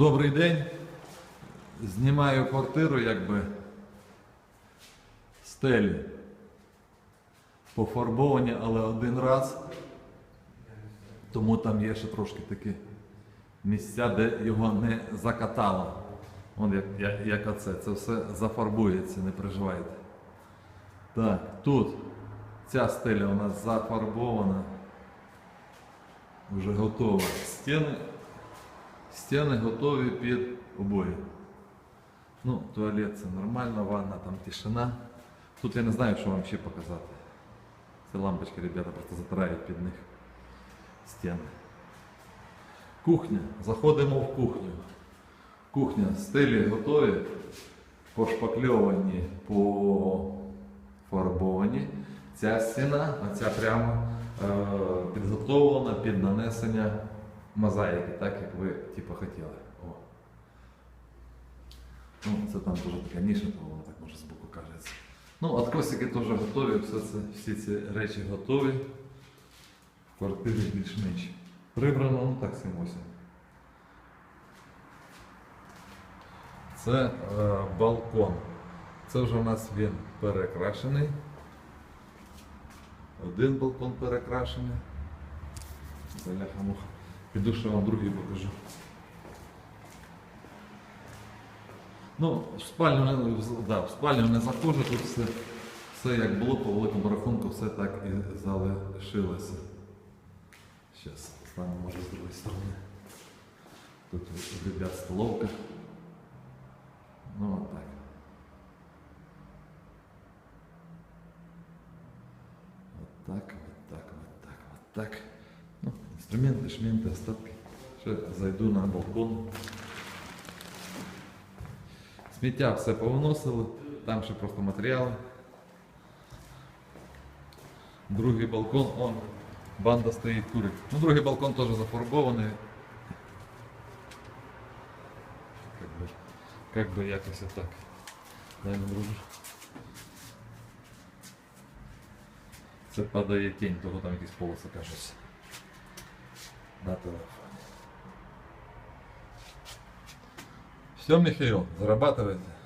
Добрий день. Знімаю квартиру, якби стелі пофарбовані, але один раз. Тому там є ще трошки такі місця, де його не закатало. Вон як, як, як оце. Це все зафарбується, не переживайте. Так, тут ця стеля у нас зафарбована. Вже готова. Стіни, стіни готові під обої. Ну, туалет це нормально, ванна, там тишина. Тут я не знаю, що вам ще показати. Це лампочки, ребята, просто затирають під них стіни. Кухня. Заходимо в кухню. Кухня. Стилі готові, пошпакльовані, пофарбовані. Ця стіна, а прямо е, підготовлена під нанесення мозаїки, так як ви типу, хотіли. О. Ну, це там теж така ніша, то воно так може збоку кажеться. Ну, откосики теж готові, все це, всі ці речі готові. В квартирі більш-менш прибрано, ну так симося. Це е, балкон. Це вже у нас він перекрашений. Один балкон перекрашений. Заляха муха. Піду ще вам другий покажу. Ну, в спальню не, да, в спальню не заходжу, тут все, все як було, по великому рахунку, все так і залишилося. Зараз стану може з другої сторони. Тут ребят столовка. Ну от так. Вот так, вот так, вот так, вот так. Инструменты, шменты, остатки. Ще зайду на балкон. Сміття все повиносили, там ще просто матеріали. Другий балкон, он, банда стоїть курить. Ну, другий балкон теж зафарбований. Как би, как би якось отак. Мені друже. Це падає тінь, того там якісь полоси кажуться. На телефоні. Все, Михаил, зарабатывайте.